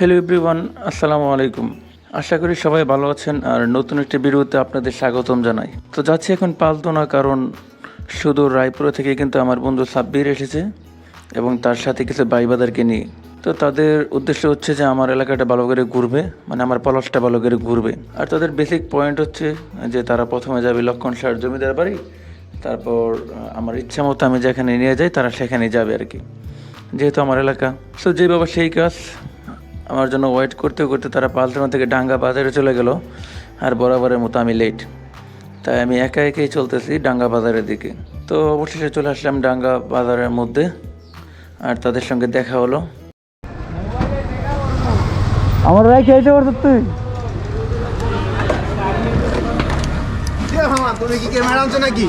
Hello everyone আসসালামু আলাইকুম আশা করি সবাই ভালো আছেন আর নতুন একটি ভিডিওতে আপনাদের স্বাগতম জানাই। তো যাচ্ছি এখন পালতোনা, কারণ সুদূর রায়পুরা থেকে কিন্তু আমার বন্ধু সাব্বির এসেছে এবং তার সাথে কিছু বাইবাদারকে নিয়ে। তো তাদের উদ্দেশ্য হচ্ছে যে আমার এলাকাটা ভালো করে ঘুরবে মানে আমার পলাশটা ভালো করে ঘুরবে। আর তাদের বেসিক পয়েন্ট হচ্ছে যে তারা প্রথমে যাবে লক্ষণ সার জমিদার বাড়ি, তারপর আমার ইচ্ছা মতো আমি যেখানে নিয়ে যাই তারা সেখানে যাবে আর কি, যেহেতু আমার এলাকা। সো যে বাবা সেই কাজ আমার জন্য ওয়েট করতে করতে তারা পালতোনা থেকে ডাঙ্গা বাজারে চলে গেল আর বরাবরের মতো আমি লেট তাই আমি একা একাই চলতেছি ডাঙ্গা বাজারের দিকে। তো অবশেষে চলে আসলাম ডাঙ্গা বাজারের মধ্যে আর তাদের সঙ্গে দেখা হলো। আমার রায় খেয়েছে পারত তুই? এ তুমি কি ক্যামেরা আনছো নাকি?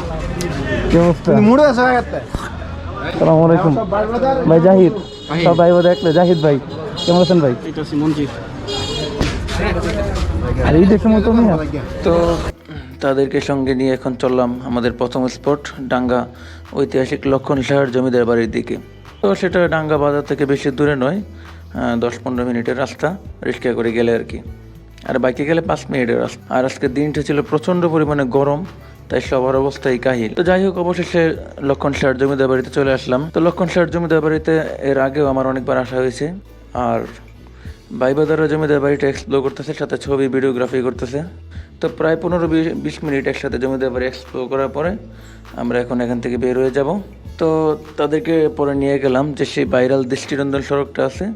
কি অবস্থা? মুড়ে আছো একটা আলাইকুম। ভাই জাহিদ সব ভাই বোধ দেখলে জাহিদ ভাই। কেমন আছেন ভাই? আর এই দেখে মতো তো তাদেরকে সঙ্গে নিয়ে এখন চললাম আমাদের প্রথম স্পট ডাঙ্গা ঐতিহাসিক লক্ষণ সাহার জমিদার বাড়ির দিকে। তো সেটা ডাঙ্গা বাজার থেকে বেশি দূরে নয় দশ পনেরো মিনিটের রাস্তা রিক্সা করে গেলে আর কি। আর বাইকে গেলে পাঁচ মিনিটের রাস্তা। আর আজকে দিনটা ছিল প্রচণ্ড পরিমাণে গরম তাই সবার অবস্থাই কাহিল। তো যাই হোক অবশেষে লক্ষণ সাহার জমিদার বাড়িতে চলে আসলাম। তো লক্ষণ সাহার জমিদার বাড়িতে এর আগেও আমার অনেকবার আসা হয়েছে। আর বাইবাদারা জমিদার বাড়িটা এক্সপ্লোর করতেছে, সাথে ছবি ভিডিওগ্রাফি করতেছে। তো প্রায় পনেরো বিশ- মিনিট একসাথে জমিদার বাড়ি এক্সপ্লোর করার পরে আমরা এখন এখান থেকে বের হয়ে যাব। তো তাদেরকে পরে নিয়ে গেলাম যে সেই বাইরাল দৃষ্টিনন্দন সড়কটা আছে,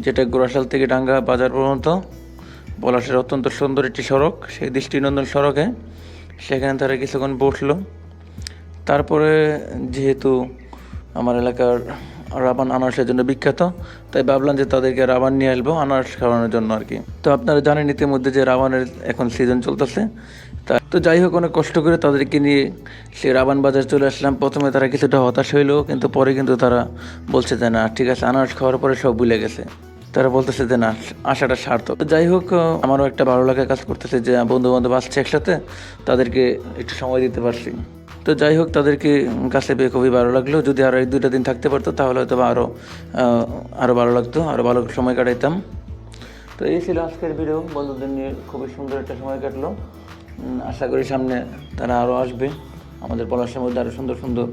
যেটা গোড়াশাল থেকে ডাঙ্গা বাজার পর্যন্ত। পলাশের অত্যন্ত সুন্দর একটি সড়ক, সেই দৃষ্টিনন্দন সড়কে। সেখানে তারা কিছুক্ষণ বসল। তারপরে যেহেতু আমার এলাকার রাবান আনারসের জন্য বিখ্যাত। তাই ভাবলাম যে তাদেরকে রাবান নিয়ে আসব আনারস খাওয়ানোর জন্য আর কি। তো আপনারা জানেন ইতিমধ্যে যে রাবানের এখন সিজন চলতেছে। তা তো যাই হোক, অনেক কষ্ট করে তাদেরকে নিয়ে সে রাবান বাজার চলে আসলাম। প্রথমে তারা কিছুটা হতাশ হইল, কিন্তু পরে কিন্তু তারা বলছে যে, না, ঠিক আছে, আনারস খাওয়ার পরে সব ভুলে গেছে। তারা বলতেছে যে না, আশাটা সার্থক। তো যাই হোক আমারও একটা ভালো লাগা কাজ করতেছে যে বন্ধু বান্ধব আসছে একসাথে, তাদেরকে একটু সময় দিতে পারছি। তো যাই হোক, তাদেরকে কাছে পেয়ে খুবই ভালো লাগল। যদি আরও এক দুইটা দিন থাকতে পারতো, তাহলে হয়তো বা আরও আরও ভালো লাগতো আরও ভালো সময় কাটাইতাম। তো এই ছিল আজকের ভিডিও বন্ধুদের নিয়ে খুবই সুন্দর একটা সময় কাটলো। আশা করি সামনে তারা আরও আসবে। আমাদের পলাশের মধ্যে আরও সুন্দর সুন্দর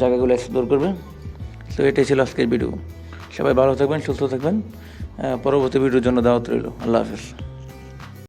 জায়গাগুলো এক্সপ্লোর করবে। তো এটাই ছিল আজকের ভিডিও সবাই ভালো থাকবেন সুস্থ থাকবেন। পরবর্তী ভিডিওর জন্য দাওয়াত রইল। আল্লাহ হাফিজ।